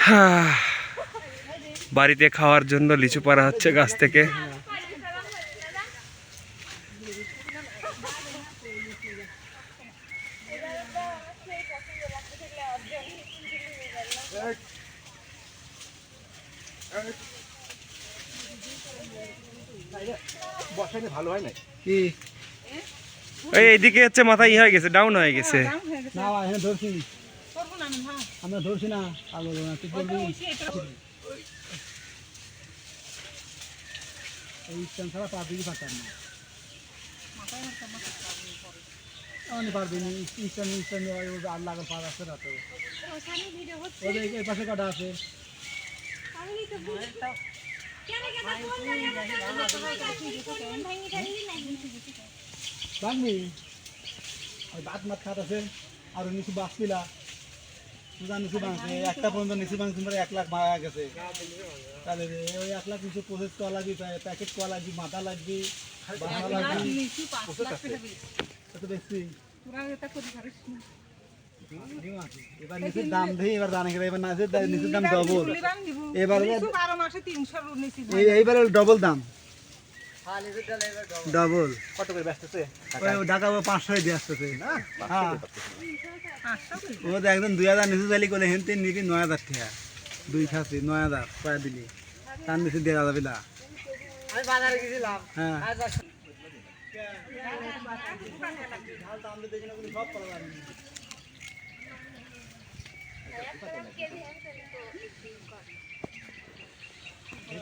বাড়িতে খাওয়ার জন্য লিচু পাড়া হচ্ছে গাছ থেকে। ভালো হয় না কি এইদিকে হচ্ছে মাথা ই হয়ে গেছে ডাউন হয়ে গেছে। না আমরা ধরছি না পাগল না তুই করবি এই ছাড়া পা দিকে পারতাম না। আর লাগার পা আছে না তো ওদের এই পাশে কটা আছে। ভাঙবি? ওই দাঁত মাত খাত আছে, আর নিচু বাঁচপিলা সুদা নিচু ভাঙছে একটা পর্যন্ত নিচু ভাঙছে ধরে এক লাখ মারা গেছে। তাহলে ওই এক লাখ নিচু প্রসেস করা লাগবে প্যাকেট করা লাগবে মাথা লাগবে লাগবে। না এবার নিচের দাম দেই এবার জানে গেলে এবার দাম নিচের দাম ডবল এবার এইবার ডবল দাম। ডাবল কত করে ব্যস্তছে ঢাকা পাঁচশো দিয়ে আসতেছে হ্যাঁ। ও তো একদম দুই হাজার নিচে চালি করলে হেনতে নিবি নয় হাজার টাকা। দুই খাসি নয় হাজার পায় দিলি। তার নিচে দেড় যাবে না হ্যাঁ। দাম